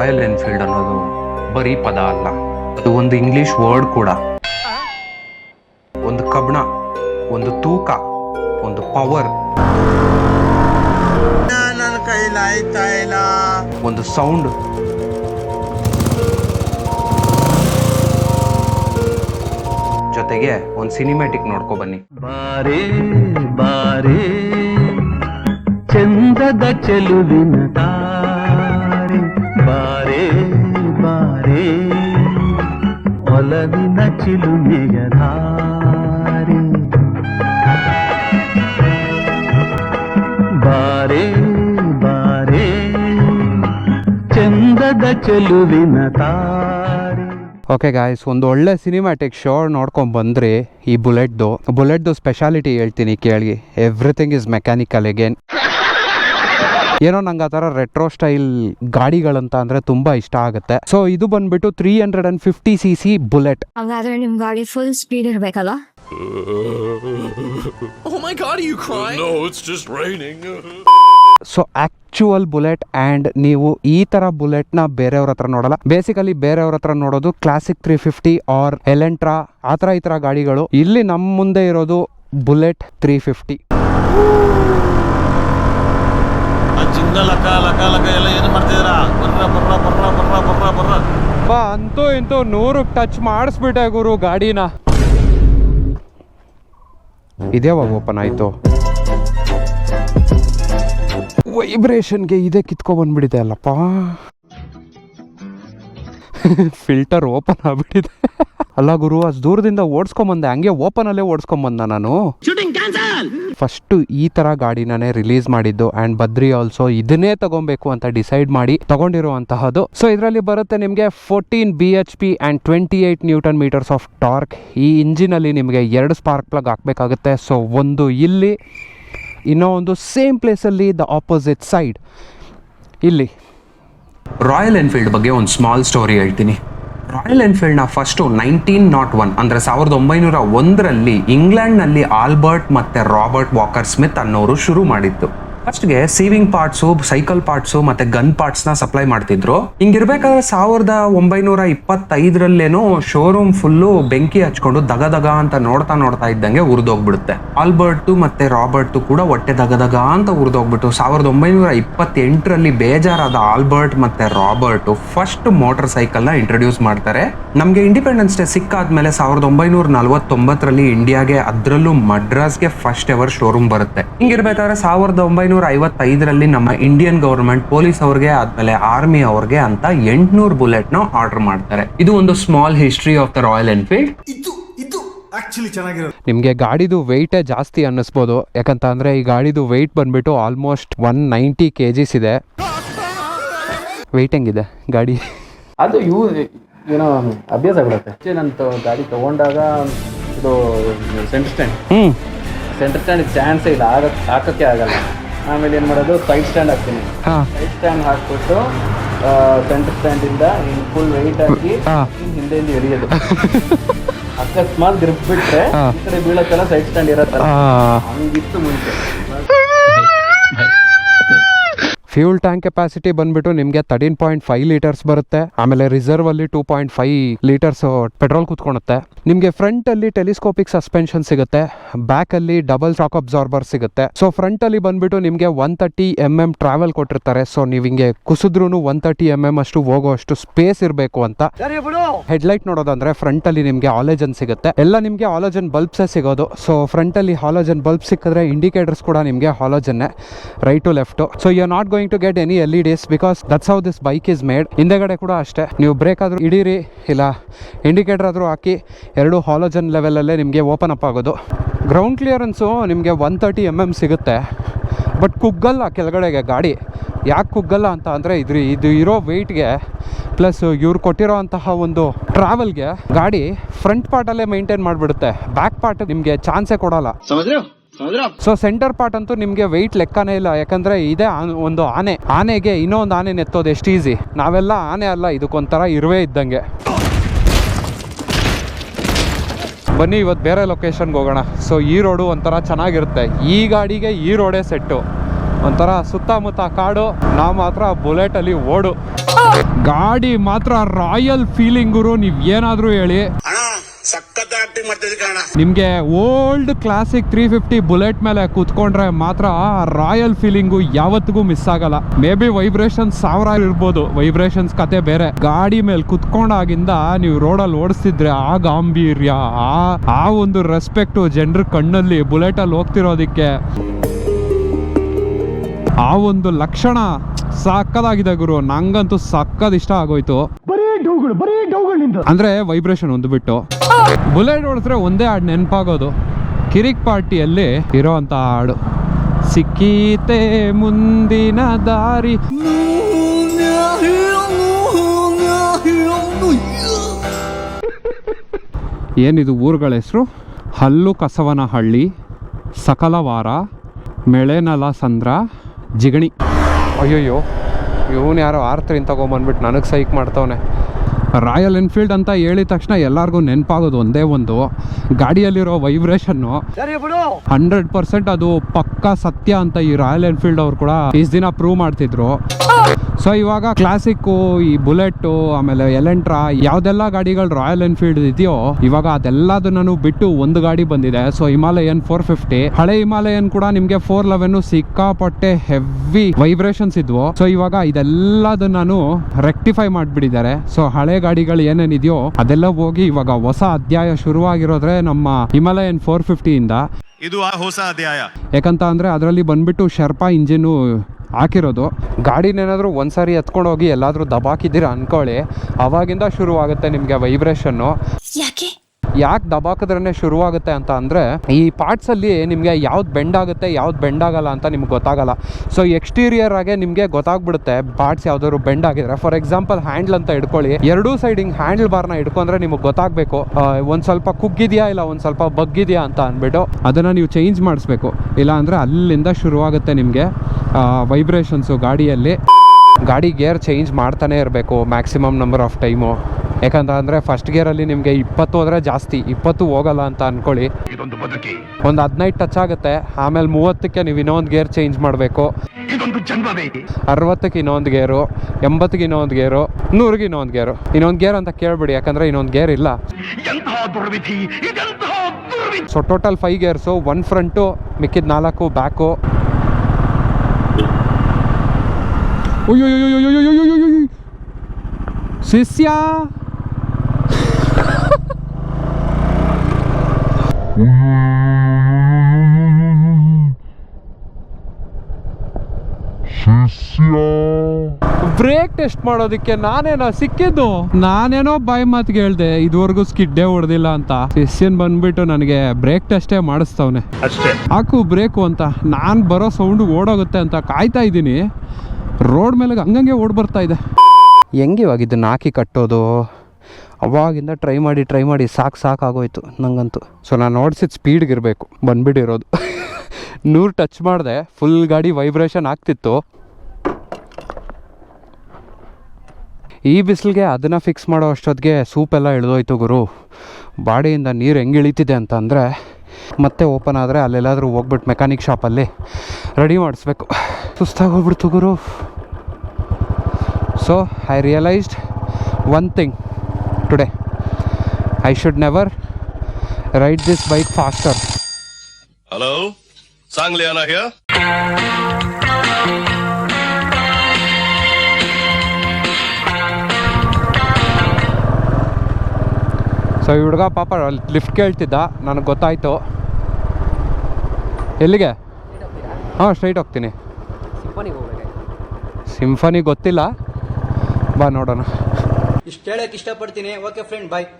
Royal Enfield ಅನ್ನೋದು ಬರೀ ಪದ ಅಲ್ಲ ಅದು ಒಂದು ಇಂಗ್ಲಿಷ್ ವರ್ಡ್ ಕೂಡ. ಒಂದು ಕಬ್ಣ ಒಂದು ತೂಕ ಒಂದು ಪವರ್ ಒಂದು ಸೌಂಡ್ ಜೊತೆಗೆ ಒಂದು ಸಿನಿಮ್ಯಾಟಿಕ್ ನೋಡ್ಕೊ ಬನ್ನಿ. ಬಾರೆ ಬಾರೆ ಚಂದದ ಚೆಲುವಿನ ಒಲವಿನ ಚಿಲುಮೆಯ ಧಾರೆ ಬಾರೆ ಬಾರೆ ಚಂದದ ಚೆಲುವಿನ ತಾರೆ ಓಕೆ ಗಾಯ್ಸ್ ಒಂದು ಒಳ್ಳೆ ಸಿನಿಮ್ಯಾಟಿಕ್ ಶೋ ನೋಡ್ಕೊಂಡ್ ಬಂದ್ರಿ ಈ ಬುಲೆಟ್ದು ಬುಲೆಟ್ದು ಸ್ಪೆಷಾಲಿಟಿ ಹೇಳ್ತೀನಿ ಕೇಳಿ. ಎವ್ರಿಥಿಂಗ್ ಇಸ್ ಮೆಕ್ಯಾನಿಕಲ್ ಅಗೇನ್ ಏನೋ ನಂಗೆ ಆ ಥರ ರೆಟ್ರೋ ಸ್ಟೈಲ್ ಗಾಡಿಗಳಂತ ಅಂದರೆ ತುಂಬ ಇಷ್ಟ ಆಗುತ್ತೆ. ಸೊ ಇದು ಬಂದ್ಬಿಟ್ಟು three hundred and fifty C C Bullet ಹಂಗಾದ್ರೆ ನಿಮ್ ಗಾಡಿ ಫುಲ್ ಸ್ಪೀಡ್ ಇರ್ಬೇಕಲ್ಲ Oh my god, are you crying? No, it's just raining. So actual Bullet and ನೀವು ಈ ಥರ ಬುಲೆಟ್ನ ಬೇರೆಯವ್ರ ಹತ್ರ ನೋಡಲ್ಲ. ಬೇಸಿಕಲಿ ಬೇರೆಯವ್ರ ಹತ್ರ ನೋಡೋದು Classic three fifty or Electra ಆ ಥರ ಈ ಥರ ಗಾಡಿಗಳು. ಇಲ್ಲಿ ನಮ್ಮ ಮುಂದೆ ಇರೋದು ಬುಲೆಟ್ ತ್ರೀ ಫಿಫ್ಟಿ ಲಕ ಲಕ ಲಕ ಎಲ್ಲ ಏನು ಮಾಡ್ತಿದ್ರ ಬರ್ರ ಬರ್ರ ಬರ್ರ ಬರ್ರ ಬರ್ರ ಬರ್ರ. ಬಾ ಅಂತೂ ಇಂತೂ ನೂರು ಟಚ್ ಮಾಡಿಸ್ಬಿಟ್ಟೆ ಗುರು ಗಾಡಿನ. ಇದ್ಯಾವಾಗ ಓಪನ್ ಆಯ್ತು? ವೈಬ್ರೇಷನ್ಗೆ ಇದೇ ಕಿತ್ಕೊ ಬಂದ್ಬಿಟ್ಟಿದೆ ಅಲ್ಲಪ್ಪ. ಫಿಲ್ಟರ್ ಓಪನ್ ಆಗ್ಬಿಟ್ಟಿದೆ. ಅಲ್ಲ ಗುರು ಅಷ್ಟು ದೂರದಿಂದ ಓಡಿಸ್ಕೊಂಬಂದೆ ಹಂಗೆ ಓಪನ್ ಅಲ್ಲೇ ಓಡಿಸ್ಕೊಂಬಂದ ನಾನು. ಫಸ್ಟ್ ಈ ತರ ಗಾಡಿನೇ ರಿಲೀಸ್ ಮಾಡಿದ್ದು ಅಂಡ್ ಬದ್ರಿ ಆಲ್ಸೋ ಇದನ್ನೇ ತಗೊಬೇಕು ಅಂತ ಡಿಸೈಡ್ ಮಾಡಿ ತಗೊಂಡಿರುವಂತಹದ್ದು. ಸೊ ಇದರಲ್ಲಿ ಬರುತ್ತೆ ನಿಮಗೆ fourteen B H P and twenty eight newton metres of torque ಈ ಇಂಜಿನ್ ಅಲ್ಲಿ ನಿಮಗೆ ಎರಡು ಸ್ಪಾರ್ಕ್ ಪ್ಲಗ್ ಹಾಕಬೇಕಾಗುತ್ತೆ. ಸೊ ಒಂದು ಇಲ್ಲಿ ಇನ್ನೂ ಒಂದು ಸೇಮ್ ಪ್ಲೇಸಲ್ಲಿ ದ ಆಪೋಸಿಟ್ ಸೈಡ್ ಇಲ್ಲಿ. ರಾಯಲ್ ಎನ್ಫೀಲ್ಡ್ ಬಗ್ಗೆ ಒಂದು ಸ್ಮಾಲ್ ಸ್ಟೋರಿ ಹೇಳ್ತೀನಿ. ರಾಯಲ್ ಎನ್ಫೀಲ್ಡ್ನ ಫಸ್ಟು ನೈನ್ಟೀನ್ ನಾಟ್ ಒನ್ ಅಂದರೆ ಸಾವಿರದ ಒಂಬೈನೂರ ಒಂದರಲ್ಲಿ ಇಂಗ್ಲೆಂಡ್ನಲ್ಲಿ ಆಲ್ಬರ್ಟ್ ಮತ್ತು ರಾಬರ್ಟ್ ವಾಕರ್ ಸ್ಮಿತ್ ಅನ್ನೋರು ಶುರು ಮಾಡಿದ್ದು. ಫಸ್ಟ್ಗೆ ಸೇವಿಂಗ್ ಪಾರ್ಟ್ಸು ಸೈಕಲ್ ಪಾರ್ಟ್ಸು ಮತ್ತೆ ಗನ್ ಪಾರ್ಟ್ಸ್ನ ಸಪ್ಲೈ ಮಾಡ್ತಿದ್ರು. ಹಿಂಗಿರ್ಬೇಕಾದ್ರೆ ಸಾವಿರದ ಒಂಬೈನೂರ ಇಪ್ಪತ್ತೈದರಲ್ಲೇನೋ ಶೋರೂಮ್ ಫುಲ್ಲು ಬೆಂಕಿ ಹಚ್ಕೊಂಡು ದಗ ದಗ ಅಂತ ನೋಡ್ತಾ ನೋಡ್ತಾ ಇದ್ದಂಗೆ ಉರಿದೋಗ್ಬಿಡುತ್ತೆ. ಆಲ್ಬರ್ಟು ಮತ್ತೆ ರಾಬರ್ಟು ಕೂಡ ಹೊಟ್ಟೆ ದಗ ದಗ ಅಂತ ಉರಿದೋಗ್ಬಿಟ್ಟು ಸಾವಿರದ ಒಂಬೈನೂರ ಇಪ್ಪತ್ತೆಂಟರಲ್ಲಿ ಬೇಜಾರಾದ ಆಲ್ಬರ್ಟ್ ಮತ್ತೆ ರಾಬರ್ಟ್ ಫಸ್ಟ್ ಮೋಟರ್ನ ಇಂಟ್ರೊಡ್ಯೂಸ್ ಮಾಡ್ತಾರೆ. ನಮಗೆ ಇಂಡಿಪೆಂಡೆನ್ಸ್ ಡೇ ಸಿಕ್ಕಾದ್ಮೇಲೆ ಸಾವಿರದ ಒಂಬೈನೂರ ನಲವತ್ತೊಂಬತ್ತರಲ್ಲಿ ಇಂಡಿಯಾಗೆ ಅದರಲ್ಲೂ ಮಡ್ರಾಸ್ಗೆ ಫಸ್ಟ್ ಎವರ್ ಶೋರೂಮ್ ಬರುತ್ತೆ. ಹಿಂಗಿರ್ಬೇಕಾದ್ರೆ ಸಾವಿರದ ಒಂಬೈನೂರ ಐವತ್ತೈದರಲ್ಲಿ ನಮ್ಮ ಇಂಡಿಯನ್ ಗವರ್ಮೆಂಟ್ ಪೊಲೀಸ್ ಅವ್ರಿಗೆ ಆದ್ಮೇಲೆ ಆರ್ಮಿ ಅವ್ರಿಗೆ ಅಂತ ಎಂಟ್ನೂರು ಬುಲೆಟ್ನ ಆರ್ಡರ್ ಮಾಡ್ತಾರೆ. ಇದು ಒಂದು small history of the Royal Enfield ಇದು ಇದು ಆಕ್ಚುಲಿ ಚೆನ್ನಾಗಿರೋದು. ನಿಮಗೆ ಗಾಡಿದು ವೆಯ್ಟೇ ಜಾಸ್ತಿ ಅನ್ನಿಸ್ಬೋದು. ಯಾಕಂತ ಅಂದ್ರೆ ಈ ಗಾಡಿದು ವೆಯ್ಟ್ ಬಂದ್ಬಿಟ್ಟು almost one ninety K Gs ಇದೆ. ವೆಯ್ಟ್ ಹೆಂಗಿದೆ ಗಾಡಿ? ಅದು ಯೂಸ್ ಏನೋ ಅಭ್ಯಾಸ ಆಗ್ಬಿಡುತ್ತೆ. ಮುಂಚೆ ನಾನು ತ- ಗಾಡಿ ತಗೊಂಡಾಗ ಇದು ಸೆಂಟರ್ ಸ್ಟ್ಯಾಂಡ್ ಹ್ಞೂ ಸೆಂಟರ್ ಸ್ಟ್ಯಾಂಡ್ ಚಾನ್ಸ್ ಇಲ್ಲ ಆಗ ಹಾಕೋಕ್ಕೆ ಆಗಲ್ಲ. ಆಮೇಲೆ ಏನು ಮಾಡೋದು? ಸೈಡ್ ಸ್ಟ್ಯಾಂಡ್ ಹಾಕ್ತೀನಿ. ಹಾಂ. ಸೈಡ್ ಸ್ಟ್ಯಾಂಡ್ ಹಾಕ್ಬಿಟ್ಟು ಸೆಂಟರ್ ಸ್ಟ್ಯಾಂಡ್ ಸ್ಟ್ಯಾಂಡಿಂದ ಫುಲ್ ವೆಯ್ಟ್ ಹಾಕಿ ಹಿಂದೆ ಎರಿಯೋದು ಹಿಂದೆಯಿಂದ ಅಕಸ್ಮಾತ್ ಗ್ರಿಪ್ ಬಿಟ್ರೆ ಈ ಕಡೆ ಬೀಳತ್ತಲ್ಲ ಸೈಡ್ ಸ್ಟ್ಯಾಂಡ್ ಇರತ್ತಲ್ಲ ಹಂಗಿತ್ತು ಮುಂಚೆ. ಫ್ಯೂಲ್ ಟ್ಯಾಂಕ್ ಕೆಪಾಸಿಟಿ ಬಂದ್ಬಿಟ್ಟು ನಿಮಗೆ ತರ್ಟೀನ್ ಪಾಯಿಂಟ್ ಫೈವ್ ಲೀಟರ್ಸ್ ಬರುತ್ತೆ. ಆಮೇಲೆ ರಿಸರ್ವ್ ಅಲ್ಲಿ two point five litres petrol ಕುತ್ಕೊಳುತ್ತೆ. ನಿಮಗೆ ಫ್ರಂಟ್ ಅಲ್ಲಿ ಟೆಲಿಸ್ಕೋಪಿಕ್ ಸಸ್ಪೆನ್ಷನ್ ಸಿಗುತ್ತೆ. ಬ್ಯಾಕ್ ಅಲ್ಲಿ ಡಬಲ್ ಶಾಕ್ ಅಬ್ಸಾರ್ಬರ್ ಸಿಗುತ್ತೆ. ಸೊ ಫ್ರಂಟ್ ಅಲ್ಲಿ ಬಂದ್ಬಿಟ್ಟು ನಿಮಗೆ one thirty M M travel ಕೊಟ್ಟಿರ್ತಾರೆ. ಸೊ ನೀವು ಹಿಂಗೆ ಕುಸಿದ್ರು ಒನ್ ತರ್ಟಿ ಎಂ ಎಂ ಅಷ್ಟು ಹೋಗೋ ಅಷ್ಟು ಸ್ಪೇಸ್ ಇರಬೇಕು ಅಂತ. ಹೆಡ್ಲೈಟ್ ನೋಡೋದಂದ್ರೆ ಫ್ರಂಟ್ ಅಲ್ಲಿ ನಿಮಗೆ ಆಲೋಜನ್ ಸಿಗುತ್ತೆ. ಎಲ್ಲ ನಿಮಗೆ ಆಲೋಜನ್ ಬಲ್ಬ್ಸೇ ಸಿಗೋದು. ಸೊ ಫ್ರಂಟ್ ಅಲ್ಲಿ ಹಾಲೋಜನ್ ಬಲ್ಬ್ ಸಿಕ್ಕಿದ್ರೆ ಇಂಡಿಕೇಟರ್ಸ್ ಕೂಡ ನಿಮಗೆ ಹಾಲೋಜನ್ನೇ right to left so you are not going to get any L E Ds because that's how this bike is made ಹಿಂದೆಗಡೆ ಕೂಡ ಅಷ್ಟೇ. ನೀವು ಬ್ರೇಕ್ ಆದರೂ ಇಡೀರಿ ಇಲ್ಲ ಇಂಡಿಕೇಟರ್ ಆದರೂ ಹಾಕಿ, ಎರಡು ಹಾಲೋಜನ್ ಲೆವೆಲಲ್ಲೇ ನಿಮಗೆ ಓಪನ್ ಅಪ್ ಆಗೋದು. ಗ್ರೌಂಡ್ ಕ್ಲಿಯರೆನ್ಸು ನಿಮಗೆ ಒನ್ ತರ್ಟಿ ಎಂ ಎಂ ಸಿಗುತ್ತೆ. ಬಟ್ ಕುಗ್ಗಲ್ಲ ಕೆಳಗಡೆಗೆ ಗಾಡಿ. ಯಾಕೆ ಕುಗ್ಗಲ್ಲ ಅಂತ ಅಂದರೆ ಇದ್ರ, ಇದು ಇರೋ ವೆಯ್ಟ್ಗೆ ಪ್ಲಸ್ ಇವ್ರು ಕೊಟ್ಟಿರೋ ಅಂತಹ ಒಂದು ಟ್ರಾವೆಲ್ಗೆ ಗಾಡಿ ಫ್ರಂಟ್ ಪಾರ್ಟಲ್ಲೇ ಮೇಂಟೈನ್ ಮಾಡಿಬಿಡುತ್ತೆ. ಬ್ಯಾಕ್ ಪಾರ್ಟ್ ನಿಮಗೆ ಚಾನ್ಸೇ ಕೊಡಲ್ಲ. ಸೊ ಸೆಂಟರ್ ಪಾರ್ಟ್ ಅಂತೂ ನಿಮಗೆ ವೆಯ್ಟ್ ಲೆಕ್ಕನೇ ಇಲ್ಲ. ಯಾಕಂದ್ರೆ ಇದೇ ಒಂದು ಆನೆ. ಆನೆಗೆ ಇನ್ನೊಂದು ಆನೆ ನೆತ್ತೋದು ಎಷ್ಟು ಈಸಿ ನಾವೆಲ್ಲ ಆನೆ ಅಲ್ಲ, ಇದಕ್ಕೊಂಥರ ಇರುವೆ ಇದ್ದಂಗೆ. ಬನ್ನಿ ಇವತ್ತು ಬೇರೆ ಲೊಕೇಶನ್ಗೆ ಹೋಗೋಣ. ಸೊ ಈ ರೋಡು ಒಂಥರ ಚೆನ್ನಾಗಿರುತ್ತೆ. ಈ ಗಾಡಿಗೆ ಈ ರೋಡೇ ಸೆಟ್ಟು ಒಂಥರ ಸುತ್ತಮುತ್ತ ಕಾಡು. ನಾವು ಮಾತ್ರ ಬುಲೆಟಲ್ಲಿ ಓಡು. ಗಾಡಿ ಮಾತ್ರ ರಾಯಲ್ ಫೀಲಿಂಗ್ ಏನಾದರೂ ಏನಾದ್ರೂ ಹೇಳಿ. ನಿಮ್ಗೆ old Classic three fifty Bullet ಮೇಲೆ ಕೂತ್ಕೊಂಡ್ರೆ ಮಾತ್ರ ರಾಯಲ್ ಫೀಲಿಂಗು ಯಾವತ್ತಿಗೂ ಮಿಸ್ ಆಗಲ್ಲ. ಮೇ ಬಿ ವೈಬ್ರೇಷನ್ ಸಾವಿರ ಇರ್ಬೋದು. ವೈಬ್ರೇಷನ್ಸ್ ಕತೆ ಬೇರೆ. ಗಾಡಿ ಮೇಲೆ ಕುತ್ಕೊಂಡಾಗಿಂದ ನೀವು ರೋಡಲ್ಲಿ ಓಡಿಸ್ತಿದ್ರೆ ಆ ಗಾಂಭೀರ್ಯ ಆ ಆ ಒಂದು ರೆಸ್ಪೆಕ್ಟು ಜನರ ಕಣ್ಣಲ್ಲಿ ಬುಲೆಟಲ್ಲಿ ಹೋಗ್ತಿರೋದಕ್ಕೆ ಆ ಒಂದು ಲಕ್ಷಣ ಸಕ್ಕದಾಗಿದೆ ಗುರು. ನಂಗಂತೂ ಸಕ್ಕದ್ ಇಷ್ಟ ಆಗೋಯ್ತು. ಅಂದ್ರೆ ವೈಬ್ರೇಷನ್ ಒಂದು ಬಿಟ್ಟು. ಬುಲೆಟ್ ಹೊಡೆದ್ರೆ ಒಂದೇ ಹಾಡು ನೆನಪಾಗೋದು. ಕಿರಿಕ್ ಪಾರ್ಟಿಯಲ್ಲಿ ಇರೋವಂಥ ಹಾಡು. ಸಿಕ್ಕೀತೆ ಮುಂದಿನ ದಾರಿ. ಏನಿದು ಊರುಗಳ ಹೆಸರು? ಹಲ್ಲು ಕಸವನಹಳ್ಳಿ, ಸಕಲವಾರ, ಮೆಳೆನಲ ಸಂದ್ರ, ಜಿಗಣಿ. ಅಯ್ಯಯ್ಯೋ, ಇವನು ಯಾರೋ ಆರ್ತ್ರಿಂದ ತಗೊಂಬಂದ್ಬಿಟ್ಟು ನನಗೆ ಸೈಕ್ ಮಾಡ್ತವನೆ. ರಾಯಲ್ ಎನ್ಫೀಲ್ಡ್ ಅಂತ ಹೇಳಿದ ತಕ್ಷಣ ಎಲ್ಲರಿಗೂ ನೆನಪಾಗೋದು ಒಂದೇ ಒಂದು ಗಾಡಿಯಲ್ಲಿರೋ ವೈಬ್ರೇಷನ್ನು ಹಂಡ್ರೆಡ್ ಪರ್ಸೆಂಟ್ ಅದು ಪಕ್ಕಾ ಸತ್ಯ ಅಂತ ಈ ರಾಯಲ್ ಎನ್ಫೀಲ್ಡ್ ಅವ್ರು ಕೂಡ ಇಷ್ಟು ದಿನ ಪ್ರೂವ್ ಮಾಡ್ತಿದ್ರು. ಸೊ ಇವಾಗ ಕ್ಲಾಸಿಕ್ಕು ಈ ಬುಲೆಟ್ಟು ಆಮೇಲೆ ಎಲೆಂಟ್ರಾ ಯಾವ್ದೆಲ್ಲ ಗಾಡಿಗಳು ರಾಯಲ್ ಎನ್ಫೀಲ್ಡ್ ಇದೆಯೋ ಇವಾಗ ಅದೆಲ್ಲದನ್ನು ಬಿಟ್ಟು ಒಂದು ಗಾಡಿ ಬಂದಿದೆ. ಸೊ ಹಿಮಾಲಯನ್ ಫೋರ್ ಫಿಫ್ಟಿ ಹಳೆ ಹಿಮಾಲಯನ್ ಕೂಡ ನಿಮ್ಗೆ ಫೋರ್ ಲೆವೆನ್ ಸಿಕ್ಕಾಪಟ್ಟೆ ಹೆವಿ ವೈಬ್ರೇಷನ್ಸ್ ಇದ್ವು. ಸೊ ಇವಾಗ ಇದೆಲ್ಲದನ್ನು ರೆಕ್ಟಿಫೈ ಮಾಡಿಬಿಟ್ಟಿದ್ದಾರೆ. ಸೊ ಹಳೆ ಗಾಡಿಗಳು ಏನೇನಿದೆಯೋ ಅದೆಲ್ಲ ಹೋಗಿ ಇವಾಗ ಹೊಸ ಅಧ್ಯಾಯ ಶುರುವಾಗಿರೋದ್ರೆ ನಮ್ಮ ಹಿಮಾಲಯನ್ ಫೋರ್ ಇಂದ ಇದು ಆ ಹೊಸ ಅಧ್ಯಾಯ. ಯಾಕಂತ ಅಂದ್ರೆ ಅದರಲ್ಲಿ ಬಂದ್ಬಿಟ್ಟು ಶರ್ಪಾ ಇಂಜಿನ್ನು ಹಾಕಿರೋದು. ಗಾಡಿನೇನಾದರೂ ಒಂದ್ಸಾರಿ ಎತ್ಕೊಂಡು ಹೋಗಿ ಎಲ್ಲಾದರೂ ದಬಾಕಿದ್ದೀರಾ ಅನ್ಕೊಳ್ಳಿ. ಅವಾಗಿಂದ ಶುರುವಾಗುತ್ತೆ ನಿಮಗೆ ವೈಬ್ರೇಷನ್ನು ಯಾಕೆ? ಯಾಕೆ ದಬಾಕಿದ್ರೇ ಶುರುವಾಗುತ್ತೆ ಅಂತ ಅಂದರೆ, ಈ ಪಾರ್ಟ್ಸಲ್ಲಿ ನಿಮಗೆ ಯಾವ್ದು ಬೆಂಡ್ ಆಗುತ್ತೆ, ಯಾವ್ದು ಬೆಂಡ್ ಆಗಲ್ಲ ಅಂತ ನಿಮ್ಗೆ ಗೊತ್ತಾಗಲ್ಲ. ಸೊ ಎಕ್ಸ್ಟೀರಿಯರ್ ಆಗಿ ನಿಮಗೆ ಗೊತ್ತಾಗ್ಬಿಡುತ್ತೆ ಪಾರ್ಟ್ಸ್ ಯಾವ್ದಾದ್ರು ಬೆಂಡ್ ಆಗಿದ್ರೆ. ಫಾರ್ ಎಕ್ಸಾಂಪಲ್ ಹ್ಯಾಂಡ್ಲ್ ಅಂತ ಇಟ್ಕೊಳ್ಳಿ ಎರಡೂ ಸೈಡ್ ಹಿಂಗೆ ಹ್ಯಾಂಡಲ್ ಬಾರ್ನ ಇಟ್ಕೊಂಡ್ರೆ ನಿಮಗೆ ಗೊತ್ತಾಗಬೇಕು. ಒಂದು ಸ್ವಲ್ಪ ಕುಗ್ಗಿದೆಯಾ ಇಲ್ಲ ಒಂದು ಸ್ವಲ್ಪ ಬಗ್ಗಿದೆಯಾ ಅಂತ ಅಂದ್ಬಿಟ್ಟು ಅದನ್ನು ನೀವು ಚೇಂಜ್ ಮಾಡಿಸ್ಬೇಕು. ಇಲ್ಲ ಅಂದರೆ ಅಲ್ಲಿಂದ ಶುರುವಾಗುತ್ತೆ ನಿಮಗೆ ವೈಬ್ರೇಷನ್ಸು ಗಾಡಿಯಲ್ಲಿ. ಗಾಡಿ ಗೇರ್ ಚೇಂಜ್ ಮಾಡ್ತಾನೆ ಇರಬೇಕು ಮ್ಯಾಕ್ಸಿಮಮ್ ನಂಬರ್ ಆಫ್ ಟೈಮು ಯಾಕಂತ ಅಂದರೆ ಫಸ್ಟ್ ಗೇರಲ್ಲಿ ನಿಮಗೆ ಇಪ್ಪತ್ತು ಹೋದರೆ ಜಾಸ್ತಿ ಇಪ್ಪತ್ತು ಹೋಗಲ್ಲ ಅಂತ ಅಂದ್ಕೊಳ್ಳಿ ಒಂದು ಹದಿನೈದು ಟಚ್ ಆಗುತ್ತೆ ಆಮೇಲೆ ಮೂವತ್ತಕ್ಕೆ ನೀವು ಇನ್ನೊಂದು ಗೇರ್ ಚೇಂಜ್ ಮಾಡಬೇಕು. ಅರವತ್ತಕ್ಕೆ ಇನ್ನೊಂದು ಗೇರು ಎಂಬತ್ತಿಗೆ ಇನ್ನೊಂದು ಗೇರು ನೂರಿಗೆ ಇನ್ನೊಂದು ಗೇರು ಇನ್ನೊಂದು ಗೇರ್ ಅಂತ ಕೇಳ್ಬಿಡಿ ಯಾಕಂದರೆ ಇನ್ನೊಂದು ಗೇರ್ ಇಲ್ಲ. So total five gears one front ಮಿಕ್ಕಿದ ನಾಲ್ಕು ಬ್ಯಾಕು ಶಿಷ್ಯ ಬ್ರೇಕ್ ಟೆಸ್ಟ್ ಮಾಡೋದಕ್ಕೆ ನಾನೇನೋ ಸಿಕ್ಕಿದ್ದು? ನಾನೇನೋ ಬಾಯ್ ಮಾತಿಗೆ ಹೇಳ್ದೆ ಇದುವರೆಗೂ ಸ್ಕಿಡ್ಡೇ ಹೊಡೆದಿಲ್ಲ ಅಂತ. ಶಿಷ್ಯನ್ ಬಂದ್ಬಿಟ್ಟು ನನಗೆ ಬ್ರೇಕ್ ಟೆಸ್ಟೇ ಮಾಡಿಸ್ತವನೆ. ಹಾಕು ಬ್ರೇಕು ಅಂತ. ನಾನು ಬರೋ ಸೌಂಡ್ ಓಡೋಗುತ್ತೆ ಅಂತ ಕಾಯ್ತಾ ಇದ್ದೀನಿ. ರೋಡ್ ಮೇಲೆ ಹಂಗಂಗೆ ಓಡ್ ಬರ್ತಾ ಇದೆ. ಹೆಂಗೆ ಇವಾಗ ಇದನ್ನ ಹಾಕಿ ಕಟ್ಟೋದು? ಅವಾಗಿಂದ ಟ್ರೈ ಮಾಡಿ ಟ್ರೈ ಮಾಡಿ ಸಾಕು ಸಾಕಾಗೋಯ್ತು ನಂಗಂತೂ. ಸೊ ನಾನು ಓಡಿಸಿದ ಸ್ಪೀಡ್ಗಿರಬೇಕು ಬಂದ್ಬಿಟ್ಟಿರೋದು. ನೂರು ಟಚ್ ಮಾಡಿದೆ. ಫುಲ್ ಗಾಡಿ ವೈಬ್ರೇಷನ್ ಆಗ್ತಿತ್ತು. ಈ ಬಿಸಿಲಿಗೆ ಅದನ್ನು ಫಿಕ್ಸ್ ಮಾಡೋ ಅಷ್ಟೊತ್ತಿಗೆ ಸೂಪೆಲ್ಲ ಇಳಿದೋಯ್ತು ಗುರು. ಬಾಡಿಯಿಂದ ನೀರು ಹೆಂಗೆ ಇಳಿತಿದೆ ಅಂತ ಅಂದರೆ ಮತ್ತೆ ಓಪನ್ ಆದರೆ ಅಲ್ಲೆಲ್ಲಾದರೂ ಹೋಗ್ಬಿಟ್ಟು ಮೆಕ್ಯಾನಿಕ್ ಶಾಪಲ್ಲಿ ರೆಡಿ ಮಾಡಿಸ್ಬೇಕು. ಸುಸ್ತಾಗೋಗ್ಬಿಡ್ತು ಗುರು. So I realised one thing today I should never ride this bike faster hello Sangliana here? So ಈ ಹುಡುಗ ಪಾಪ ಲಿಫ್ಟ್ ಕೇಳ್ತಿದ್ದ. ನನಗೆ ಗೊತ್ತಾಯಿತು. ಎಲ್ಲಿಗೆ? ಹಾಂ ಸ್ಟ್ರೈಟ್ ಹೋಗ್ತೀನಿ. ಸಿಂಫನಿ ಗೊತ್ತಿಲ್ಲ. ಬಾ ನೋಡೋಣ. ಇಷ್ಟು ಹೇಳಕ್ ಇಷ್ಟಪಡ್ತೀನಿ. Okay friend bye